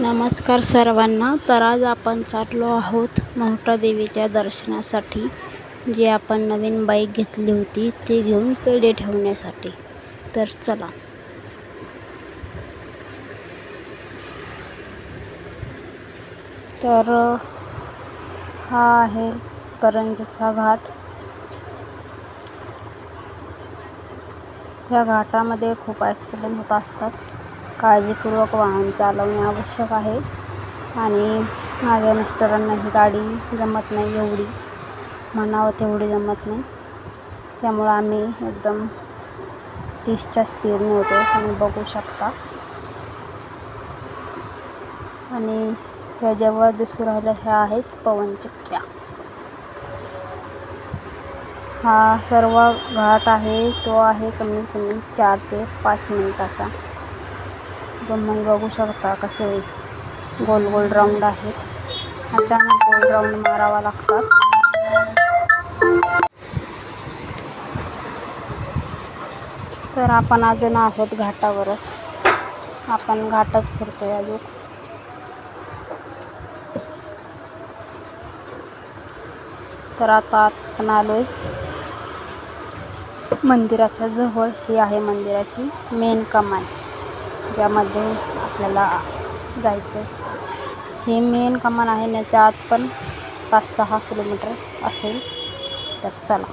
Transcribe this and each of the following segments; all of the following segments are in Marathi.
नमस्कार सर्वांना. तर आज आपण चाललो आहोत मोहटा देवीच्या दर्शनासाठी जी आपण नवीन बाईक घेतली होती ती घेऊन पेढे ठेवण्यासाठी. तर चला. तर हा आहे करंजचा घाट. या घाटामध्ये खूप ॲक्सिडेंट होत असतात. काळजीपूर्वक वाहन चालवणे आवश्यक आहे. आणि माझ्या मिस्टरांना ही गाडी जमत नाही एवढी. म्हणावं तेवढी जमत नाही. त्यामुळं आम्ही एकदम तीसच्या स्पीडने होतो. तुम्ही बघू शकता. आणि ह्या जेव्हा दिसू राहिल्या ह्या आहेत पवनचक्क्या हा सर्व घाट आहे तो आहे कमीत कमी चार ते पाच मिनिटाचा. तुम्ही बघू शकता कसे गोल गोल राऊंड आहेत. अचानक गोल राऊंड मारावा लागतात. तर आपण अजून आहोत घाटावरच. आपण घाटच फिरतोय अजून. तर आता आपण आलोय मंदिराच्या जवळ. ही आहे मंदिराची मेन कमान ज्यामध्ये आपल्याला जायचं ही मेन कमान आहे याच्या आत पण पाच सहा किलोमीटर असेल तर चला.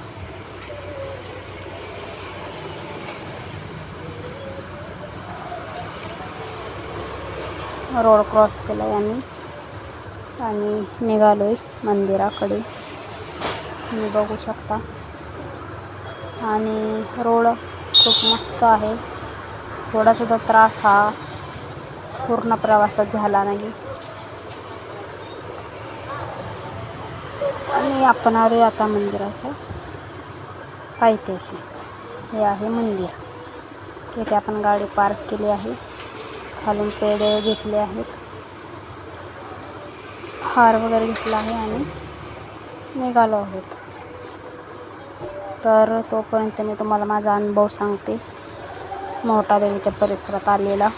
रोड क्रॉस केला आहे आम्ही. आणि निघालो आहे मंदिराकडे. तुम्ही बघू शकता. आणि रोड खूप मस्त आहे. थोडासुद्धा त्रास हा पूर्ण प्रवासात झाला नाही. आणि आपण आलो आता मंदिराच्या पायथ्याशी हे आहे मंदिर. इथे आपण गाडी पार्क केली आहे. खालून पेढे घेतले आहेत. हार वगैरे घेतला आहे आणि निघालो आहोत. तर तोपर्यंत मी तुम्हाला माझा अनुभव सांगते. मोठा देवीच्या परिसरात आलेला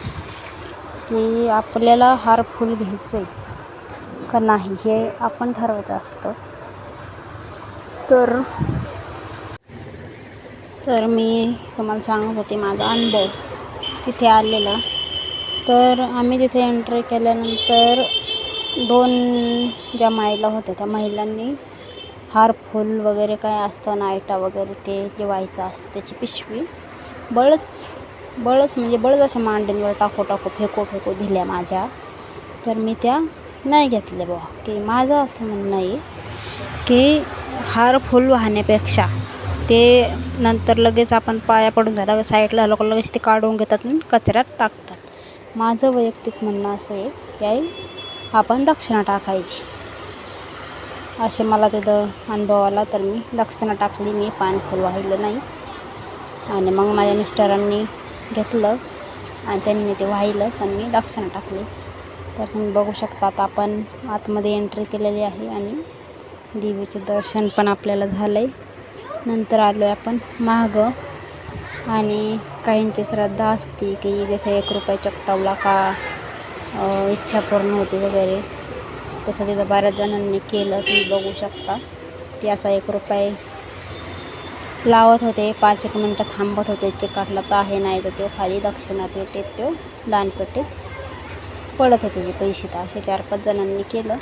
की आपल्याला हार फुल घ्यायचं आहे का नाही हे आपण ठरवत असतं. तर तर मी तुम्हाला सांगत होते माझा अनुभव तिथे आलेला. तर आम्ही तिथे एंट्री केल्यानंतर दोन ज्या महिला होत्या त्या महिलांनी हार फुल वगैरे काय असतं नायटा वगैरे ते जेवायचं असतं त्याची पिशवी बळच बळच म्हणजे बळच अशा मांडणीवर टाको टाको फेको फेको दिल्या माझ्या. तर मी त्या नाही घेतल्या बुवा. की माझं असं म्हणणं आहे की हार फुल वाहण्यापेक्षा ते नंतर लगेच आपण पाया पडून झाला साईडला लोक लगेच ते काढून घेतात आणि कचऱ्यात टाकतात. माझं वैयक्तिक म्हणणं असं आहे की आपण दक्षिणा टाकायची. असे मला तिथं अनुभव आला तर मी दक्षिणा टाकली मी पान फुल वाहिलं नाही. आणि मग माझ्या मिस्टरांनी घेतलं आणि त्यांनी ते वाहिलं पण मी दक्षिणा टाकली. तर तुम्ही बघू शकतात आपण आतमध्ये एंट्री केलेली आहे आणि देवीचे दर्शन पण आपल्याला झालं आहे नंतर आलो आहे आपण मागं. आणि काहींची श्रद्धा असते की जसं एक रुपये चपटावला का इच्छा पूर्ण होती वगैरे तसं तिथं बऱ्याच जणांनी केलं तुम्ही बघू शकता. ती असा एक रुपये लावत होते. पाच एक मिनटं थांबत होते. चिकाटला तर आहे नाही तर तो खाली दक्षिणा पेटीत तो दानपेटीत पडत होते ते पैसे. तर असे चार पाच जणांनी केलं.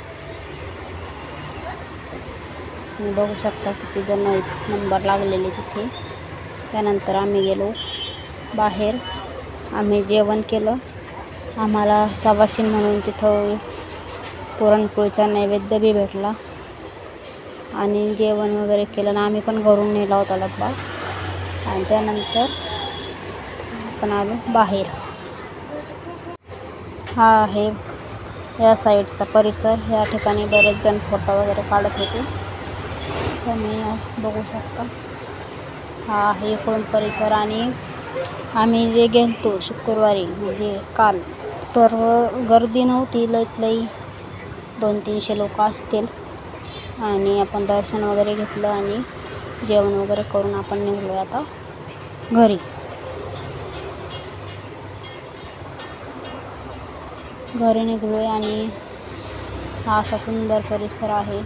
बघू शकता किती जण आहेत. नंबर लागलेले तिथे. त्यानंतर आम्ही गेलो बाहेर. आम्ही जेवण केलं. आम्हाला सवाशीन म्हणून तिथं पुरणपोळीचा नैवेद्य बी भेटला. आणि जेवण वगैरे केलं ना आम्ही पण घरून नेला होता डब्बा आणि त्यानंतर आपण आलो बाहेर. हा आहे या साईडचा परिसर. या ठिकाणी बरेच जण फोटो वगैरे काढत होते. तुम्ही बघू शकता. हा आहे इकडून परिसर आणि आम्ही जे गेलतो शुक्रवारी म्हणजे काल तर गर्दी नव्हती. लईत लई दोन तीनशे लोक असतील. आणि आपण दर्शन वगैरे घेतलं आणि जेवण वगैरे करून आपण निघलो आता घरी. घरी निघलो आहे आणि हा असा सुंदर परिसर आहे.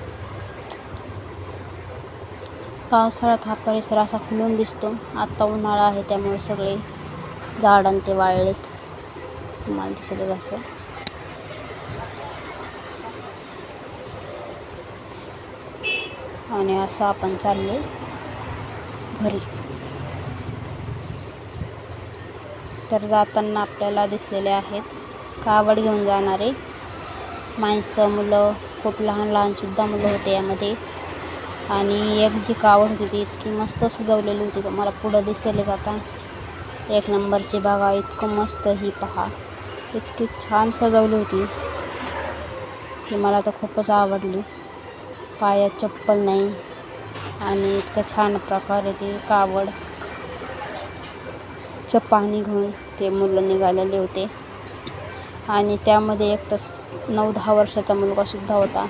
पावसाळ्यात हा परिसर असा खुलून दिसतो. आत्ता उन्हाळा आहे त्यामुळे सगळे झाडां ते वाळलेत. तुम्हाला दिसतच असं आणि असं आपण चाललो घरी. तर जाताना आपल्याला दिसलेले आहेत कावड घेऊन जाणारे माणसं मुलं खूप लहान लहानसुद्धा मुलं होते यामध्ये. आणि एक जी कावड होती ती इतकी मस्त सजवलेली होती तुम्हाला पुढं दिसेल आता. एक नंबरची बागा इतकं मस्त ही पहा. इतकी छान सजवली होती. ती मला तर खूपच आवडली. पायात चप्पल नाही. आणि इतकं छान प्रकारे ती कावड. चं पाणी घेऊन ते मुलं निघालेले होते. आणि त्यामध्ये एक तस नऊ दहा वर्षाचा मुलगासुद्धा होता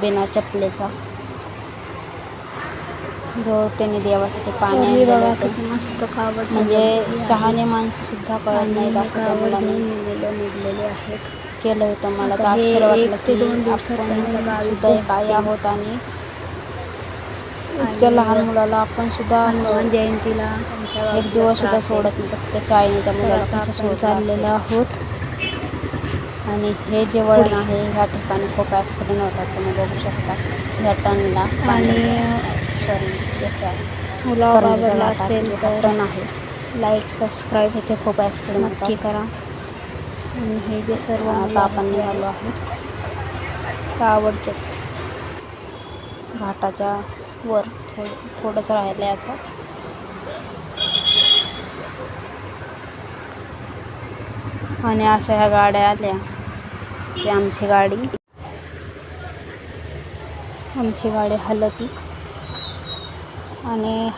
बिना चपलेचा. जो त्याने देवासाठी पाणी बघा. किती मस्त कावड म्हणजे शहाणे माणसं सुद्धा कळत नाहीत असं त्या मुलांनी निघलेले आहेत केलं होतं मला तर आश्चर्य वाटलं ते दोन सुद्धा एक आई. आहोत आणि इतक्या लहान मुलाला आपण सुद्धा हनुमान असं जयंतीला एक दिवस सुद्धा. सोडत नाही त्याच्या आईने त्या मुलाला कसं सोडलं चाललेलो. आहोत आणि हे जे वळण आहे ह्या ठिकाणी खूप ॲक्सिडेंट होतात तुम्ही बघू शकता ह्या टर्नला आणि सॉरी याच्या मुला घाटात असेल तर आहे. लाईक सबस्क्राईब इथे खूप ॲक्सिडेंट नक्की करा. आणि हे जे सर्व आता आपण निघालो आहोत. कावडचेच घाटाच्या वर थोडं थोडंसं राहिलं आहे आता. आणि अशा ह्या गाड्या आल्या की आमची गाडी आमची गाडी हलती. आणि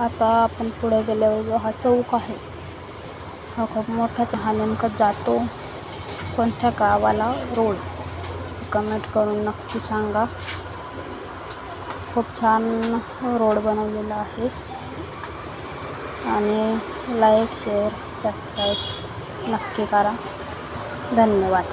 आता आपण पुढे गेल्यावर जो हा चौक आहे. हा खूप मोठाच हा नेमका जातो कोणत्या गावाला? रोड. कमेंट करून नक्की सांगा. खूप छान रोड बनवलेला आहे. आणि लाईक शेअर सबस्क्राईब नक्की करा. धन्यवाद.